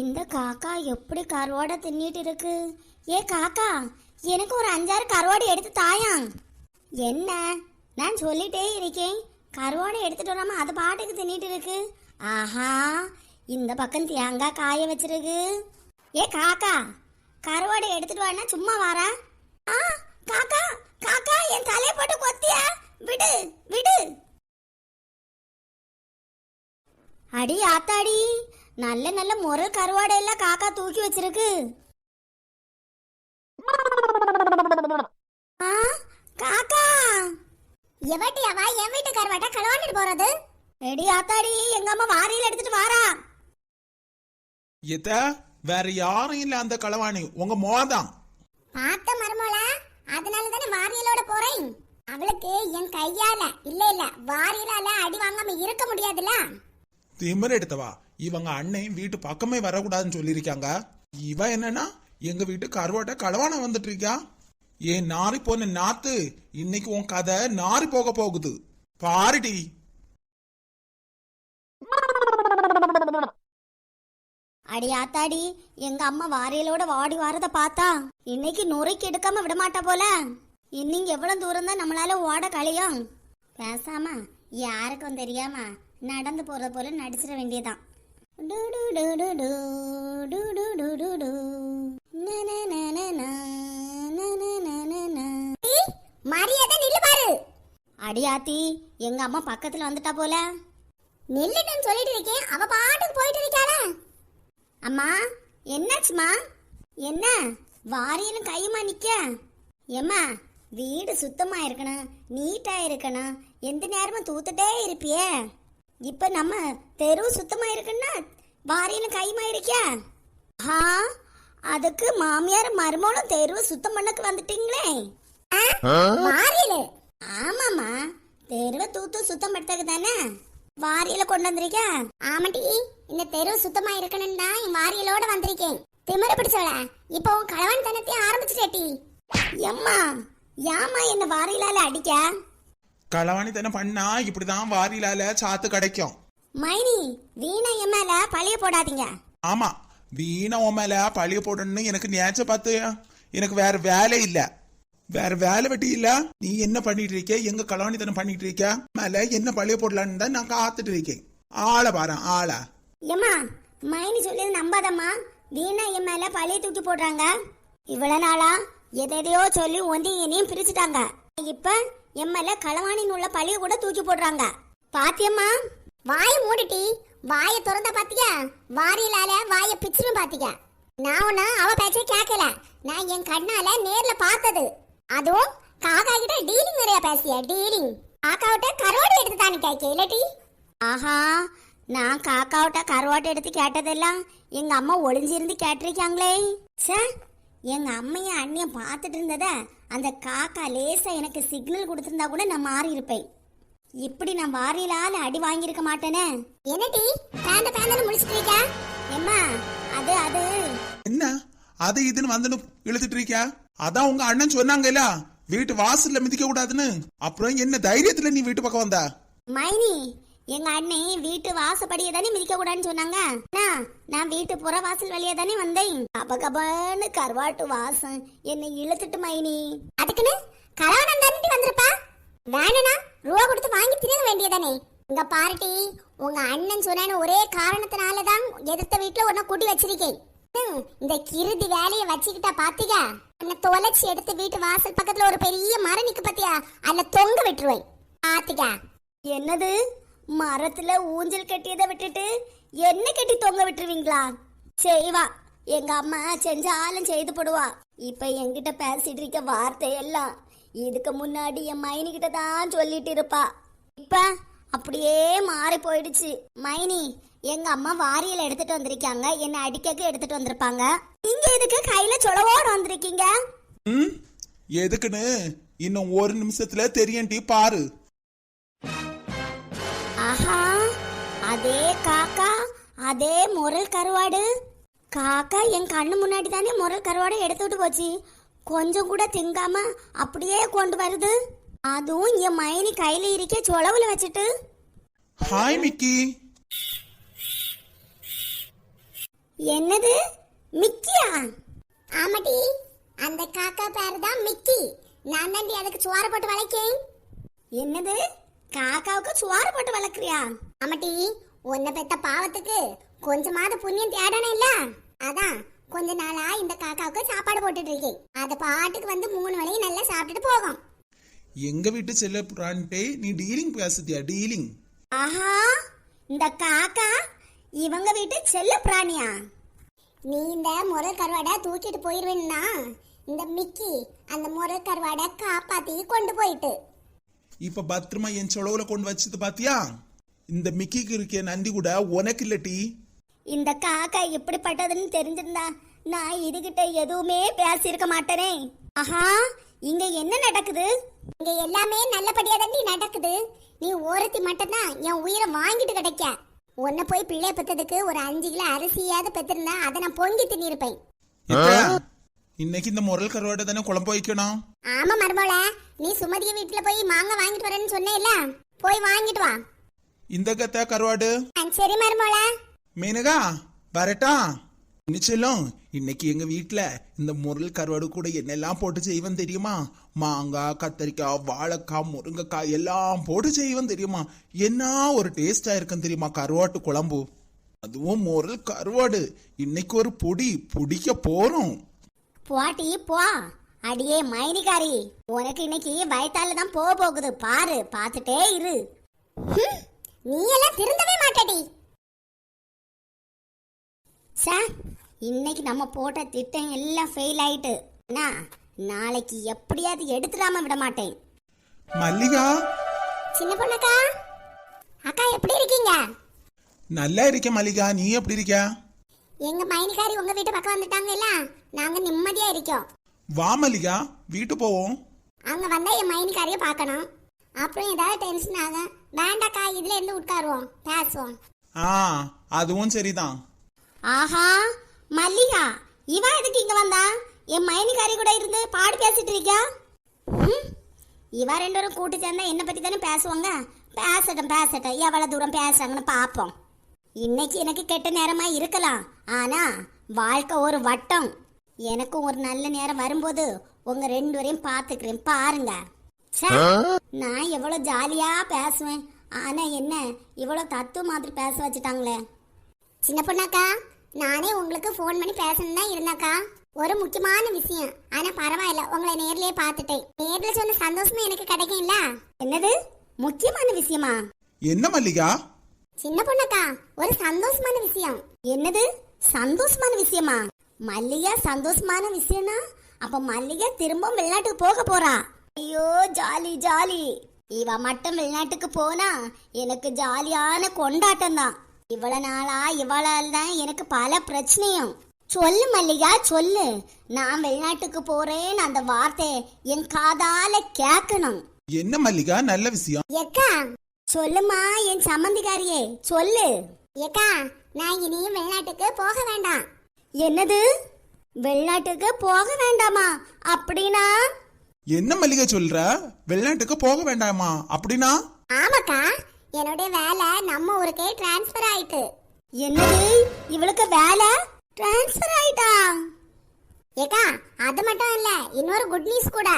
இந்த காக்கா எப்படி கருவாடை தின்னிட்டு இருக்கு? ஏ காக்கா எனக்கு ஒரு அஞ்சாறு கருவாடு எடுத்து தாயாம். என்ன? நான் சொல்லிட்டே இருக்கேன். கருவாடை எடுத்துட்டு வராம அது பாட்டுக்கு தின்னிட்டு இருக்கு. ஆஹா இந்த பக்கம் தேங்காய் காய வச்சிருக்கு. ஏ காக்கா கருவாடை எடுத்துட்டு வானா சும்மா வாரா? ஆ காக்கா காக்கா என் தலையை போட்டு கொத்தியா? விடு விடு. அடி ஆத்தாடி நல்ல நல்ல முரல் கருவாடை எல்லாம் காக்கா தூக்கி வச்சிருக்கு. ஆ, காக்கா! எவட்டி அவ என் வீட்டு கருவாட்டை களவாண்டுட்டு போறது? எடி ஆத்தாடி எங்க அம்மா வாரியில எடுத்துட்டு வாரா. எத்த வேற யாரும் இல்ல அந்த களவாணி உங்க மோதான் பார்த்த மருமோல அதனால தானே வாரியலோட போறேன். அவளுக்கு என் கையால இல்ல இல்ல வாரியலால அடி வாங்காம இருக்க முடியாதுல திமிர் எடுத்தவா? இவங்க அண்ணன் வீட்டு பக்கமே வரக்கூடாதுன்னு சொல்லியிருக்காங்க. இவ என்னன்னா எங்க வீட்டு கருவாட்டை களவான வந்துட்டு இருக்கா ஏன் நாரி போன நாத்து இன்னைக்கு உன் கதை நாரி போக போகுது. பாருடி அடி ஆத்தாடி எங்க அம்மா வாரியலோட வாடி வாரத பார்த்தா இன்னைக்கு நுரைக்கு எடுக்காம விடமாட்டா போல. இன்னைக்கு எவ்வளவு தூரம் தான் நம்மளால ஓட கழியும் பேசாம யாருக்கும் தெரியாம நடந்து போகிறது போல நடிச்சிட வேண்டியதான் டு டு மரியாதை நில்லு பாரு. அடியாத்தி எங்க அம்மா பக்கத்துல வந்துட்டா போல. நில்லுன்னு சொல்லிட்டு இருக்கேன் அவ பாட்டுக்கு போயிட்டு இருக்காளா. அம்மா என்னாச்சுமா என்ன? வாரியலும் கையுமா நிக்க? ஏம்மா வீடு சுத்தமா இருக்கணும் நீட்டா இருக்கணும். எந்த நேரமும் தூத்துட்டே இருப்பியே. இப்ப நம்ம தெரு சுத்தமா இருக்குன்னா வாரியலும் கையுமா இருக்கியா ஆ அதுக்கு மாமியார் மருமகளும் தெருவு சுத்தம் பண்ணக்கு வந்துட்டீங்களே. வாரியலு? ஆமாம்மா தெருவை தூத்து சுத்தம் படுத்தக்கு தானே. வாரியல கொண்டு வந்திருக்க ஆமாட்டி இந்த தெரு சுத்தமா இருக்கணும் தான் என் வாரியலோட வந்திருக்கேன். திமிர பிடிச்சவள இப்போ உன் களவன் தனத்தையும் ஆரம்பிச்சுட்டேட்டி. எம்மா ஏம்மா என்ன வாரியலால அடிக்க? களவாணி தானே பண்ணா இப்படிதான் வாரிலால சாத்து கிடைக்கும் மைனி வீணா என் மேல பழிய போடாதீங்க ஆமா வீணா உன் மேல பழிய போடணும்னு எனக்கு நேச்ச பார்த்து எனக்கு வேற வேலை இல்ல வேற வேலை வெட்டி இல்ல நீ என்ன பண்ணிட்டு இருக்க எங்க களவாணி தானே பண்ணிட்டு இருக்க மேல என்ன பழிய போடலான்னு தான் நான் காத்துட்டு இருக்கேன் ஆளை பாரு ஆளை ஏம்மா மைனி சொல்லியது நம்பாதம்மா வீணா என் மேல பழைய தூக்கி போடுறாங்க இவ்வளவு நாளா எதையோ சொல்லி ஒந்தி என்னையும் பிரிச்சுட்டாங்க இப்ப என் களவாணின் களவாணின்னு உள்ள பழைய கூட தூக்கி போடுறாங்க. பாத்தியம்மா? வாய மூடிட்டி. வாய திறந்த பாத்தியா? வாரியலால வாய பிச்சுன்னு பாத்தியா? நான் ஒண்ணு அவ பேச்ச கேட்கல நான் என் கண்ணால நேர்ல பார்த்தது. அதுவும் காக்கா கிட்ட டீலிங் நிறைய பேசிய டீலிங் காக்காவிட்ட கரோடு எடுத்து தானே கேட்க இல்லட்டி? ஆஹா நான் காக்காவிட்ட கருவாட்டை எடுத்து கேட்டதெல்லாம் எங்க அம்மா ஒளிஞ்சிருந்து கேட்டிருக்காங்களே. சே எங்க அம்மையும் அண்ணியும் பார்த்துட்டு இருந்ததை அந்த காக்கா லேசா எனக்கு சிக்னல் கொடுத்திருந்தா கூட நான் மாறி இருப்பேன் இப்படி நான் வாரியிலால அடி வாங்கியிருக்க மாட்டேனே? என்னடி பேந்த பேந்தன்னு முடிச்சிட்டு இருக்க? எம்மா அது அது. என்ன? அது இதுன்னு வந்து இழுத்துட்டு இருக்கியா அதான் உங்க அண்ணன் சொன்னாங்கல்ல வீட்டு வாசல்ல மிதிக்க கூடாதுன்னு அப்புறம் என்ன தைரியத்துல நீ வீட்டு பக்கம் வந்தா? மைனி எங்க அண்ணே வீட்டு வாசப்படியை தானே மிதிக்க கூடாதுன்னு சொன்னாங்க. அண்ணா, நான் வீட்டு புற வாசல் வழியா தானே வந்தேன். கப கபன்னு கருவாட்டு வாசம். என்னை இழுத்துட்டு மைனி. அதுக்குன்னு கலவனம் தாண்டி வந்திருப்பா. வேணும்னா ரூபா கொடுத்து வாங்கி தின வேண்டியதானே. இங்க பாருட்டி உங்க அண்ணன் சொன்ன ஒரே காரணத்தினால தான் எதிர்த்த வீட்டுல உன்ன கூட்டி வச்சிருக்கேன். இந்த கிருதி வேலையை வச்சுக்கிட்டா பாத்தீங்க உன்னை தொலைச்சி எடுத்து வீட்டு வாசல் பக்கத்துல ஒரு பெரிய மரம் நிக்கு பாத்தியா? அதுல தொங்க விட்டுருவேன். பாத்துக்க என்னது? மரத்துல ஊஞ்சல் கட்டியதை விட்டுட்டு என்ன கட்டி தொங்க விட்டுருவீங்களா? செய்வா. எங்க அம்மா செஞ்சாலும் செய்து போடுவா. இப்ப என்கிட்ட பேசிட்டு இருக்க வார்த்தை எல்லாம் இதுக்கு முன்னாடி என் மைனி கிட்ட தான் சொல்லிட்டு இருப்பா. இப்ப அப்படியே மாறி போயிடுச்சு. மைனி எங்க அம்மா வாரியல் எடுத்துட்டு வந்திருக்காங்க. என்ன அடிக்கக்கு எடுத்துட்டு வந்திருப்பாங்க. நீங்க எதுக்கு கையில சொலவோட வந்திருக்கீங்க? ம்? எதுக்குன்னு? இன்னும் ஒரு நிமிஷத்துல தெரியண்டி பாரு. அதே காக்கா அதே முரல் கருவாடு. காக்கா என் கண்ணு முன்னாடி தானே முரல் கருவாடை எடுத்துட்டு போச்சு. கொஞ்சம் கூட திங்காம அப்படியே கொண்டு வருது. அதுவும் என் மைனி கையில இருக்க சொலவுல வச்சுட்டு. ஹாய் மிக்கி என்னது? மிக்கியா? ஆமாடி. அந்த காக்கா பேரு தான் மிக்கி. நான் தாண்டி அதுக்கு சுவார போட்டு வளைக்கேன் என்னது? காக்காவுக்கு சுவாறு போட்டு வளர்க்குறியா? ஆமாட்டி உன்னை பெத்த பாவத்துக்கு கொஞ்சமாவது புண்ணியம் தேடணும் இல்ல? அதான் கொஞ்ச நாளா இந்த காக்காவுக்கு சாப்பாடு போட்டுட்டு இருக்கேன். அது பாட்டுக்கு வந்து மூணு வேளையும் நல்லா சாப்பிட்டுட்டு போகும். எங்க வீட்டு செல்ல பிரான்ட்டே நீ டீலிங் பேசுதியா டீலிங் ஆஹா இந்த காக்கா இவங்க வீட்டு செல்ல பிராணியா நீ இந்த முரல் கருவாடை தூக்கிட்டு போயிருவேன்னா இந்த மிக்கி அந்த முரல் கருவாடை காப்பாத்தி கொண்டு போயிட்டு. இப்ப பத்திரமா என் சொலவுல கொண்டு வச்சது பாத்தியா? இந்த மிக்கிக்கு இருக்க நந்தி கூட உனக்கு இல்லட்டி இந்த காக்கா எப்படிப்பட்டதுன்னு தெரிஞ்சிருந்தா நான் இதுகிட்ட எதுவுமே பேசியிருக்க மாட்டேனே. ஆஹா இங்க என்ன நடக்குது? இங்க எல்லாமே நல்லபடியா தாண்டி நடக்குது. நீ ஒருத்தி மட்டும்தான் என் உயிரை வாங்கிட்டு கிடைக்க. உன்னை போய் பிள்ளை பெத்ததுக்கு ஒரு அஞ்சு கிலோ அரிசியாவது பெத்திருந்தா அதை நான் பொங்கி தின்னிருப்பேன். இன்னைக்கு இந்த முரல் கருவாட்டை தானே குழம்பு வைக்கணும்? ஆமா மருமோள நீ சுமதிய வீட்டுல போய் மாங்காய் வாங்கிட்டு வரேன்னு சொன்னேல்ல? போய் வாங்கிட்டு வா. இந்த கத்த கருவாடு. சரி மருமோள. மேனகா வரட்டா. நிச்சயம் இன்னைக்கு எங்க வீட்ல இந்த முரல் கருவாடு கூட என்னெல்லாம் போட்டு செய்வேன் தெரியுமா? மாங்காய் கத்தரிக்காய் வாழைக்காய் முருங்கைக்காய் எல்லாம் போட்டு செய்வேன் தெரியுமா? என்ன ஒரு டேஸ்டா இருக்கும் தெரியுமா கருவாட்டு குழம்பு? அதுவும் முரல் கருவாடு. இன்னைக்கு ஒரு பொடி பிடிக்க போறோம். போட்டி போ. அடியே மைனிகாரி. உனக்கு இன்னைக்கு வயத்தால தான் போக போகுது. பாரு பார்த்துட்டே இரு. நீ எல்லாம் திருந்தவே மாட்டடி. சே இன்னைக்கு நம்ம போட்ட திட்டம் எல்லாம் ஃபெயில் ஆயிட்டு. அண்ணா நாளைக்கு எப்படியாவது எடுத்துடாம விட மாட்டேன். மல்லிகா? சின்ன பொண்ணுக்கா? அக்கா எப்படி இருக்கீங்க? நல்லா இருக்கேன் மல்லிகா. நீ எப்படி இருக்க எங்க மைனிகாரி உங்க வீட்டு பக்கம் வந்துட்டாங்கல்ல நாங்க நிம்மதியா இருக்கோம். வா மல்லிகா வீட்டு போவோம். அங்க வந்தா என் மைனிகாரிய பார்க்கணும். அப்புறம் ஏதாவது டென்ஷன் ஆகும் வேண்டாக்கா இதுல இருந்து உட்காருவோம். பேசுவோம். ஆ அதுவும் சரிதான். ஆஹா மல்லிகா இவ எதுக்கு இங்க வந்தா? என் மைனிகாரி கூட இருந்து பாடு பேசிட்டு இருக்கா ஹம், இவ ரெண்டு பேரும் கூட்டு சேர்ந்தா என்ன பத்தி தானே பேசுவாங்க? பேசட்டும் பேசட்டும். எவ்வளவு தூரம் பேசுறாங்கன்னு பாப்போம். இன்னைக்கு எனக்கு கெட்ட நேரமா இருக்கலாம். ஆனா வாழ்க்கை ஒரு வட்டம். எனக்கும் ஒரு நல்ல நேரம் வரும்போது உங்க ரெண்டு பேரையும் பாத்துக்கிறேன் பாருங்க. நான் எவ்வளவு ஜாலியா பேசுவேன். ஆனா என்ன இவ்வளவு தத்து மாதிரி பேச வச்சுட்டாங்களே. சின்ன பொண்ணாக்கா நானே உங்களுக்கு ஃபோன் பண்ணி பேசணும் தான் இருந்தாக்கா ஒரு முக்கியமான விஷயம். ஆனா பரவாயில்ல உங்களை நேர்லயே பார்த்துட்டேன். நேர்ல சொன்ன சந்தோஷமும் எனக்கு கிடைக்கும்ல. என்னது? முக்கியமான விஷயமா? என்ன மல்லிகா? சின்ன பொண்ணாக்கா ஒரு சந்தோஷமான விஷயம். என்னது? சந்தோஷமான விஷயமா? மல்லிகா சந்தோஷமான விஷயம்னா அப்ப மல்லிகா திரும்ப வெளிநாட்டுக்கு போக போறா. ஐயோ ஜாலி ஜாலி. இவ மட்டும் வெளிநாட்டுக்கு போனா எனக்கு ஜாலியான கொண்டாட்டம் தான் இவ்வளவு நாளா இவளால் தான் எனக்கு பல பிரச்சனையும். சொல்லு மல்லிகா சொல்லு. நான் வெளிநாட்டுக்கு போறேன்னு அந்த வார்த்தை என் காதால கேட்கணும். என்ன மல்லிகா நல்ல விஷயம்? ஏக்கா சொல்லுமா என் சம்மந்திக்காரியே சொல்லு. ஏக்கா நான் இனியும் வெளிநாட்டுக்கு போக வேண்டாம். என்னது? வெளிநாட்டுக்கு போக வேண்டாமா? அப்படின்னா? என்ன மல்லிகா சொல்ற? வெளிநாட்டுக்கு போக வேண்டாமா? அப்படின்னா? ஆமாக்கா என்னுடைய வேலை நம்ம ஊருக்கே டிரான்ஸ்ஃபர் ஆயிட்டு. என்னது? இவளுக்கு வேலை? டிரான்ஸ்ஃபர் ஆயிட்டா? ஏக்கா அது மட்டும் இல்ல இன்னொரு குட் நியூஸ் கூட.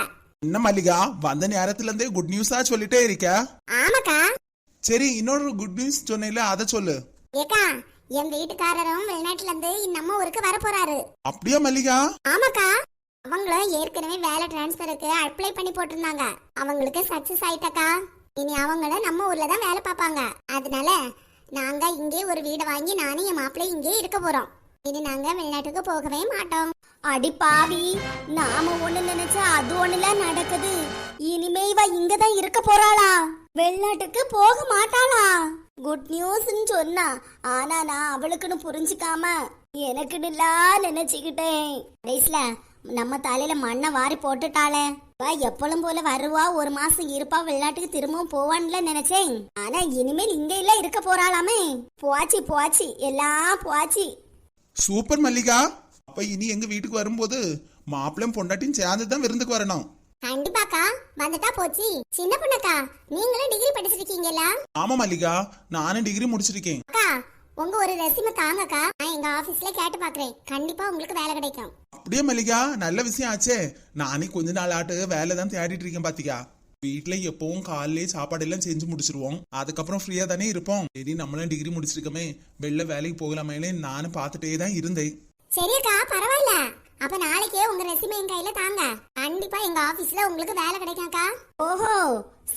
என்ன மல்லிகா வந்த நேரத்துல இருந்தே குட் நியூஸா சொல்லிட்டே இருக்க? ஆமாக்கா. சரி இன்னொரு குட் நியூஸ் சொன்னேல அதை சொல்லு. ஏக்கா என் வீட்டுக்காரரும் வெளிநாட்டுல இருந்து நம்ம ஊருக்கு வர போறாரு அப்படியா மல்லிகா? ஆமாக்கா. அவங்களும் ஏற்கனவே வேலை டிரான்ஸ்ஃபருக்கு அப்ளை பண்ணி போட்டிருந்தாங்க. அவங்களுக்கு சக்சஸ் ஆயிட்டக்கா. இனி அவங்கள நம்ம ஊர்ல தான் வேலை பார்ப்பாங்க. அதனால நாங்க இங்கே ஒரு வீடை வாங்கி நானும் என் மாப்பிள்ளை இங்கே இருக்க போறோம். இனி நாங்க வெளிநாட்டுக்கு போகவே மாட்டோம். அடி பாவி நாம ஒண்ணு நினைச்சா அது ஒண்ணுல நடக்குது. இனிமே இவ இங்கதான் இருக்க போறாளா? வெளிநாட்டுக்கு போக மாட்டாளா? குட் நியூஸ்னு சொன்னா ஆனா நான் அவளுக்குன்னு புரிஞ்சுக்காம எனக்குன்னுலாம் நினைச்சுக்கிட்டேன். கடைசில நம்ம தலையில மண்ணை வாரி போட்டுட்டாளே. அவ எப்பளும் போல வருவா ஒரு மாசம் இருப்பா வெளிநாட்டுக்கு திரும்பவும் போவான்ல நினைச்சேன். ஆனா இனிமேல் இங்க இல்ல இருக்க போறாளாமே. போச்சு போச்சு எல்லாம் போச்சு. சூப்பர் மல்லிகா. அப்ப இனி எங்க வீட்டுக்கு வரும்போது மாப்பிள்ளையும் பொண்டாட்டியும் சேர்ந்து தான் விருந்துக்கு வரணும். கண்டிப்பாக்கா வந்துட்டா போச்சு. சின்ன பொண்ணுக்கா நீங்களும் டிகிரி படிச்சிருக்கீங்களா ஆமா மல்லிகா நானும் டிகிரி முடிச்சிருக்கேன். அக்கா உங்க ஒரு ரெசிம தாங்கக்கா. நான் எங்க ஆபீஸ்ல கேட்டு பாக்குறேன். கண்டிப்பா உங்களுக்கு வேலை கிடைக்கும். அப்படியே மல்லிகா நல்ல விஷயம் ஆச்சே. நானே கொஞ்ச நாள் ஆட்டு வேலை தான் தேடிட்டு இருக்கேன் பாத்தியா? வீட்ல எப்பவும் காலையிலே சாப்பாடு எல்லாம் செஞ்சு முடிச்சிருவோம். அதுக்கப்புறம் ஃப்ரீயா தானே இருப்போம். சரி நம்மளும் டிகிரி முடிச்சிருக்கோமே. வெளில வேலைக்கு போகலாமேனு நானும் பார்த்துட்டே தான் இருந்தேன். சரியக்கா பரவாயில்ல. அப்ப நாளைக்கே உங்க ரெசிம என் கையில தாங்க. கண்டிப்பா எங்க ஆபீஸ்ல உங்களுக்கு வேலை கிடைக்கும்க்கா. ஓஹோ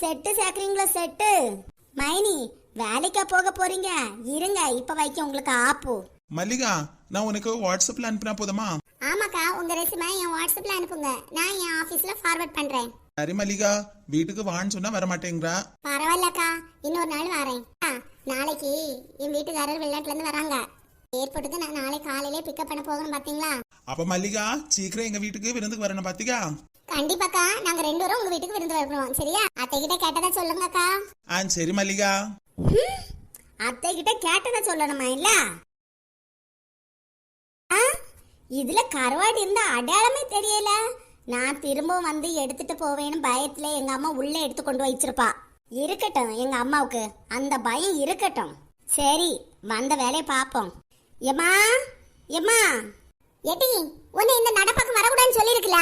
செட்டு சேர்க்குறீங்களா செட்டு மைனி வேலைக்கா போக போறீங்க? இருங்க இப்ப வைக்க உங்களுக்கு ஆப்பு. மல்லிகா நான் உனக்கு வாட்ஸ்அப்ல அனுப்பினா போதுமா? ஆமாக்கா உங்க ரெசிம என் வாட்ஸ்அப்ல அனுப்புங்க. நான் என் ஆபீஸ்ல ஃபார்வர்ட் பண்றேன். சரி மல்லிகா வீட்டுக்கு வான்னு சொன்னா வர மாட்டேங்கிறா பரவாயில்லக்கா இன்னொரு நாள் வரேன். நாளைக்கு என் வீட்டுக்காரர் வெளிநாட்டுல இருந்து வராங்க. ஏர்போர்ட்டுக்கு நான் நாளை காலையிலே பிக்கப் பண்ண போகணும் பாத்தீங்களா? அப்ப மல்லிகா சீக்கிரம் எங்க வீட்டுக்கு விருந்துக்கு வரணும் பாத்தியா? கண்டிப்பாக்கா நாங்க ரெண்டு பேரும் உங்க வீட்டுக்கு விருந்து வரணும் சரியா? அத்தை கிட்ட கேட்டதா சொல்லுங்கக்கா. ஆ சரி மல்லிகா. அத்தை கிட்ட கேட்டதை சொல்லணுமா இல்ல? இதுல கருவாடு இருந்த அடையாளமே தெரியல. நான் திரும்பவும் வந்து எடுத்துட்டு போவேன்னு பயத்துல எங்க அம்மா உள்ள எடுத்து கொண்டு வச்சிருப்பா. இருக்கட்டும் எங்க அம்மாவுக்கு. அந்த பயம் இருக்கட்டும். சரி வந்த வேலையை பார்ப்போம். எம்மா எம்மா எட்டி உன்னை இந்த நடப்பக்கம் வரக்கூடாதுன்னு சொல்லிருக்கல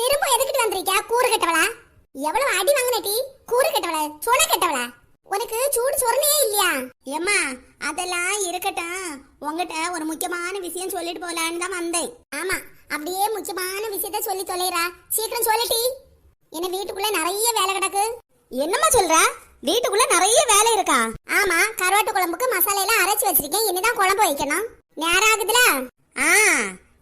திரும்ப எதுக்கிட்டு வந்திருக்கியா? கூறு கட்டவளா? எவ்வளவு அடி வாங்கினட்டி கூறு கட்டவள? சொல கட்டவளா? உனக்கு சூடு சொரணையே இல்லையா? ஏமா அதெல்லாம் இருக்கட்டும். உங்ககிட்ட ஒரு முக்கியமான விஷயம் சொல்லிட்டு போலான்னு தான் வந்தேன். ஆமா அப்படியே முக்கியமான விஷயத்த சொல்லி தொலைறா. சீக்கிரம் சொல்லட்டி என்ன வீட்டுக்குள்ள நிறைய வேலை கிடக்கு? என்னம்மா சொல்ற? வீட்டுக்குள்ள நிறைய வேலை இருக்கா? ஆமா கருவாட்டு குழம்புக்கு மசாலா எல்லாம் அரைச்சு வச்சிருக்கேன். இனிதான் குழம்பு வைக்கணும். நேரம் ஆகுதுல? ஆ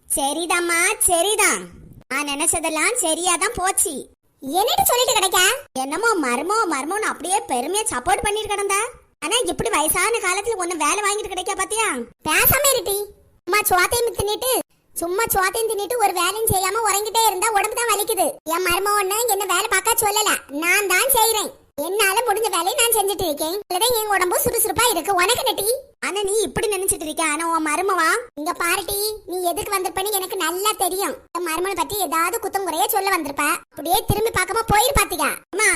சரிதாம்மா சரிதான். நான் நினைச்சதெல்லாம் சரியாதான் போச்சு. என்னட்டு சொல்லிட்டு கிடைக்க? என்னமோ மர்மோ மர்மோன்னு அப்படியே பெருமையா சப்போர்ட் பண்ணிட்டு கிடந்தா? ஆனா இப்படி வயசான காலத்துல ஒண்ணு வேலை வாங்கிட்டு கிடைக்கா பாத்தியா? பேசாம இருட்டி சும்மா சுவாத்தையும் தின்னுட்டு சும்மா சுவாத்தையும் தின்னுட்டு ஒரு வேலையும் செய்யாம உறங்கிட்டே இருந்தா உடம்பு தான் வலிக்குது. என் மரும ஒண்ணு என்ன வேலை பார்க்க சொல்லல. நான் தான் செய்யறேன் என்னால முடிஞ்ச வேலையை நான் செஞ்சுட்டு இருக்கேன். இல்லதான் என் உடம்பு சுறுசுறுப்பா இருக்கு. உனக்கு நட்டி ஆனா நீ இப்படி நினைச்சிட்டு இருக்க. ஆனா உன் மருமவா? இங்க பாருட்டி நீ எதுக்கு வந்திருப்பன்னு எனக்கு நல்லா தெரியும். என் மருமனை பத்தி ஏதாவது குத்தம் குறைய சொல்ல வந்திருப்ப. அப்படியே திரும்பி பார்க்காம போயிரு பாத்தியா. அம்மா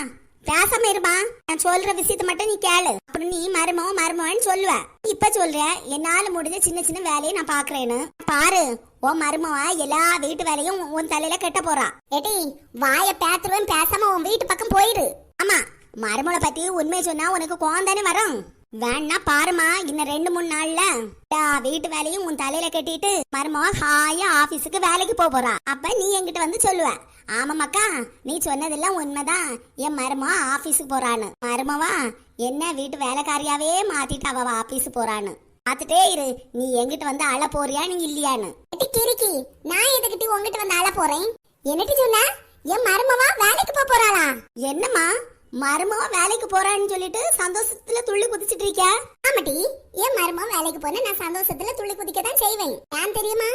பேசாம இருமா. நான் சொல்ற விஷயத்த மட்டும் நீ கேளு. அப்புறம் நீ மருமோ மருமோன்னு சொல்லுவ. இப்ப சொல்ற என்னால முடிஞ்ச சின்ன சின்ன வேலையை நான் பாக்குறேன்னு. பாரு உன் மருமவா எல்லா வீட்டு வேலையும் உன் தலையில கெட்ட போறா. ஏட்டி வாய பேத்துருவேன். பேசாம உன் வீட்டு பக்கம் போயிரு. ஆமா மருமளை பத்தி உண்மையை சொன்னா உனக்கு கோவம் தானே வரும்? வேணா பாருமா இன்னும் ரெண்டு மூணு நாள்ல. வீட்டு வேலையும் உன் தலையில கட்டிட்டு மருமவ ஹாயா ஆபீஸுக்கு வேலைக்கு போக போறா. அப்ப நீ என்கிட்ட வந்து சொல்லுவ. ஆமாமாக்கா நீ சொன்னதெல்லாம் உண்மைதான். என் மருமவ ஆபீஸுக்கு போறான்னு. மருமவா என்ன வீட்டு வேலைக்காரியாவே மாத்திட்டு அவ ஆபீஸ் போறான்னு. பார்த்துட்டே இரு நீ என்கிட்ட வந்து அழ போறியா நீ இல்லையான்னு. எட்டி கிறுக்கி நான் எதுக்கிட்டு உங்ககிட்ட வந்து அழ போறேன்? என்னட்டு சொன்ன? என் மருமவா வேலைக்கு போக போறாளா? என்னம்மா? மருமக வேலைக்கு போறான்னு சொல்லிட்டு சந்தோஷத்துல துள்ளி குதிச்சிட்டு இருக்கியா? ஆமாட்டி என் மருமக வேலைக்கு போனா நான் சந்தோஷத்துல துள்ளி குதிக்க தான் செய்வேன். ஏன் தெரியுமா?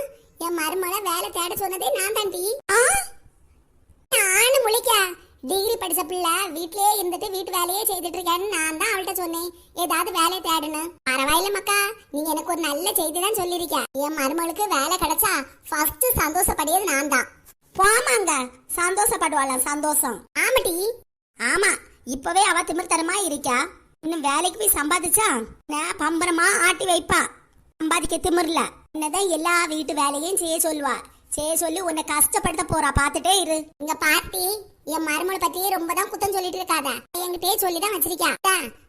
என் மருமகளை வேலை தேட சொன்னதே நான் தான்டி ஆ? நானும் முழிக்க. டிகிரி படிச்ச பிள்ளை வீட்லயே இருந்துட்டு வீட்டு வேலையே செய்துட்டு இருக்கேன்னு நான் தான் அவள்கிட்ட சொன்னேன். ஏதாவது வேலையை தேடுன்னு பரவாயில்ல மக்கா. நீங்க எனக்கு ஒரு நல்ல செய்தி தான் சொல்லிருக்க என் மருமகளுக்கு வேலை கிடைச்சா ஃபர்ஸ்ட் சந்தோஷப்படியது நான் தான் போமாங்க சந்தோஷப்படுவாளாம் சந்தோஷம். ஆமாட்டி ஆமா. இப்பவே அவ திமிர்த்தனமா இருக்கா? இன்னும் வேலைக்கு போய் சம்பாதிச்சா? நான் பம்பரமா ஆட்டி வைப்பா. சம்பாதிக்க திமிர்ல. என்னதான் எல்லா வீட்டு வேலையும் செய்ய சொல்லுவா. செய்ய சொல்லி உன்னை கஷ்டப்படுத்த போறா. பாத்துட்டே இரு. இங்க பாட்டி என் மருமலை பத்தி ரொம்ப தான் குத்தம் சொல்லிட்டு இருக்காத. என்கிட்டயே சொல்லி தான் வச்சிருக்கா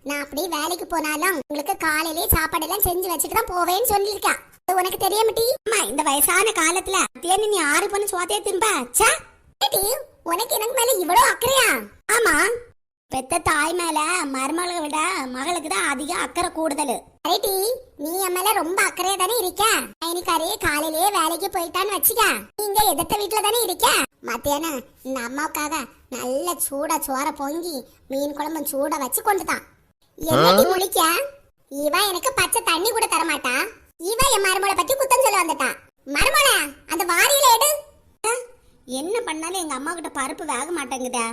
நான் அப்படி வேலைக்கு போனாலும் உங்களுக்கு காலையிலேயே சாப்பாடு எல்லாம் செஞ்சு வச்சுட்டு தான் போவேன்னு சொல்லியிருக்கா. உனக்கு உனக்கு தெரியாமட்டி அம்மா இந்த வயசான காலத்துல தேனி நீ ஆறு பண்ணு சோத்தையே திரும்ப ச்சே! உனக்கு எனக்கு மேல இவ்வளவு அக்கறையா? ஆமா. பெத்த தாய் மேல மருமகளை விட மகளுக்கு தான் அதிக அக்கறை கூடுதல். அரேட்டி நீ என் மேல ரொம்ப அக்கறையா தானே இருக்க? பயணிக்காரே காலையிலேயே வேலைக்கு போயிட்டான்னு வச்சுக்க. நீங்க எதிர்த்த வீட்டுல தானே இருக்க? மத்தியானம் இந்த அம்மாவுக்காக நல்ல சூடா சோற பொங்கி மீன் குழம்பு சூட வச்சு கொண்டுதான். என்னடி முழிக்க? இவன் எனக்கு பச்சை தண்ணி கூட தர மாட்டா இவன் என் மருமகளை பத்தி குத்தம் சொல்ல வந்துட்டான் மருமலை அந்த வாரியில எடு. என்ன பண்ணாலும் எங்க அம்மா கிட்ட பருப்பு வேக மாட்டேங்குதே.